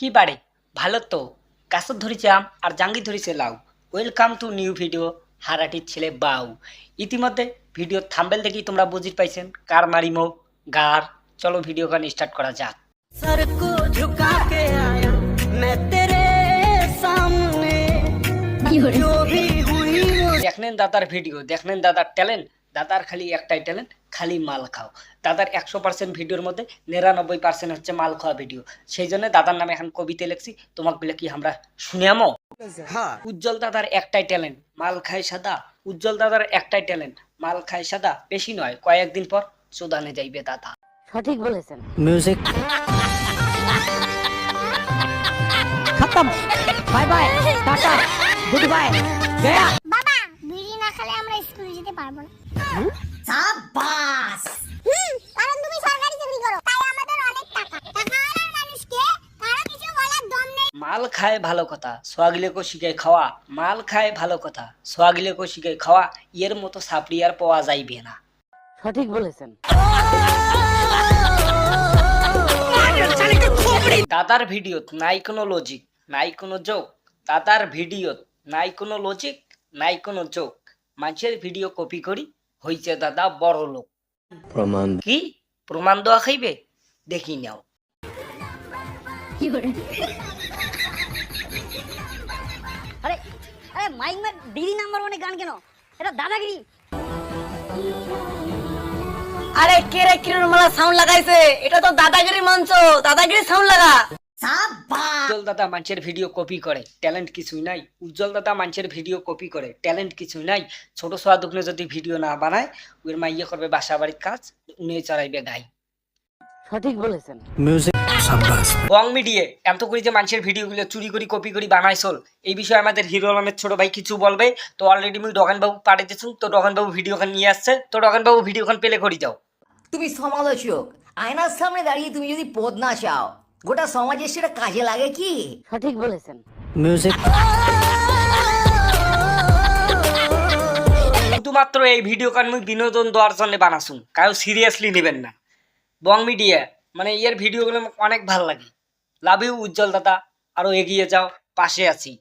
কি বাড়ে? ভালো তো। কাসর ধরিছে আম আর জাঙ্গি ধরেছে লাউ। ওয়েলকাম টু নিউ ভিডিও হারাটির ছেলে বাউ। ইতিমধ্যে ভিডিও থাম্বেল দেখেই তোমরা বুঝির পাইছেন। কার মারিমো গার। চলো ভিডিও গান স্টার্ট করা যাক। দেখলেন দাদার ভিডিও দেখলেন দাদার ট্যালেন্ট দাদার খালি একটাই ট্যালেন্ট খালি মাল খাও। দাদার একশো পার্সেন্ট ভিডিওর মধ্যে নিরানব্বই পার্সেন্ট হচ্ছে মাল খাওয়া ভিডিও। সেই জন্য দাদার নামে এখন কবিতে লেখছি তোমাকে বলে কি আমরা শুনিয়ামো? হ্যাঁ। উজ্জ্বল দাদার একটাই ট্যালেন্ট মাল খায় সাদা। উজ্জ্বল দাদার একটাই ট্যালেন্ট মাল খায় সাদা। বেশি নয় কয়েকদিন পর সুদানে যাইবে দাদা। সঠিক বলেছেন। মিউজিক খতম। Bye bye tata goodbye গয়া যেতে পারব না। সাবাস হুম কারণ তুমি সরকারি চাকরি করো তাই আমাদের অনেক টাকা। টাকাওয়ালা মানুষকে কারও কিছু বলার দম নেই। মাল খায় ভালো কথা সোয়াগিলে কো শিখায় খাওয়া। মাল খায় ভালো কথা সোয়াগিলে কো শিখায় খাওয়া। এর মতো সাপড়ি আর পাওয়া যাইবে না। সঠিক বলেছেন। দাদার ভিডিওত নাই কোনো লজিক নাই কোনো জোক দাদার ভিডিওত নাই কোনো লজিক নাই কোনো জোক মানুষের ভিডিও কপি করি হইছে দাদা বড় লোক। প্রমাণ কি? প্রমাণ দেওয়া খাইবে? দেখি নাও। আরে আরে মাইক মার দিদি নাম্বার ওয়ানে গান কেন? এটা দাদাগিরি। আরে কে রে কিরণ মালা সাউন্ড লাগাইছে? এটা তো দাদাগিরি মঞ্চ। দাদাগিরি সাউন্ড লাগা। সাপ দাদা মানুষের ভিডিও কপি করে। ট্যালেন্ট কিছুই নাই। উজ্জ্বল দাদা মানুষের ভিডিও কপি করে। ট্যালেন্ট কিছুই নাই। ছোট সোয়া দুগ্নে যদি ভিডিও না বানায় ওর মা ইয়ে করবে বাসা বাড়ির কাজ উনি চড়াইবে গাই। সঠিক বলেছেন। মিউজিক বং মিডিয়ে এত করে যে মানুষের ভিডিওগুলো চুরি করি কপি করি বানাইছল এই বিষয়ে আমাদের হিরো আলমের ছোট ভাই কিছু বলবে। তো অলরেডি আমি ডগানবাবু পাঠাইতেছি তো ডগানবাবু ভিডিওখান নিয়ে আসছে। তো ডগানবাবু ভিডিওখান পেলে করি যাও। তুমি সমালোচক। আয়নার সামনে দাঁড়িয়ে তুমি যদি পদ না চাও গোটা সমাজে সেটা কাজে লাগে কি? সঠিক বলেছেন। মিউজিক শুধুমাত্র এই ভিডিও কান বিনোদন দেওয়ার জন্য বানাসুন। কারও সিরিয়াসলি নেবেন না। বং মিডিয়া মানে এর ভিডিওগুলো অনেক ভালো লাগে। লাভ ইউ উজ্জ্বল দাদা। আরও এগিয়ে যাও পাশে আছি।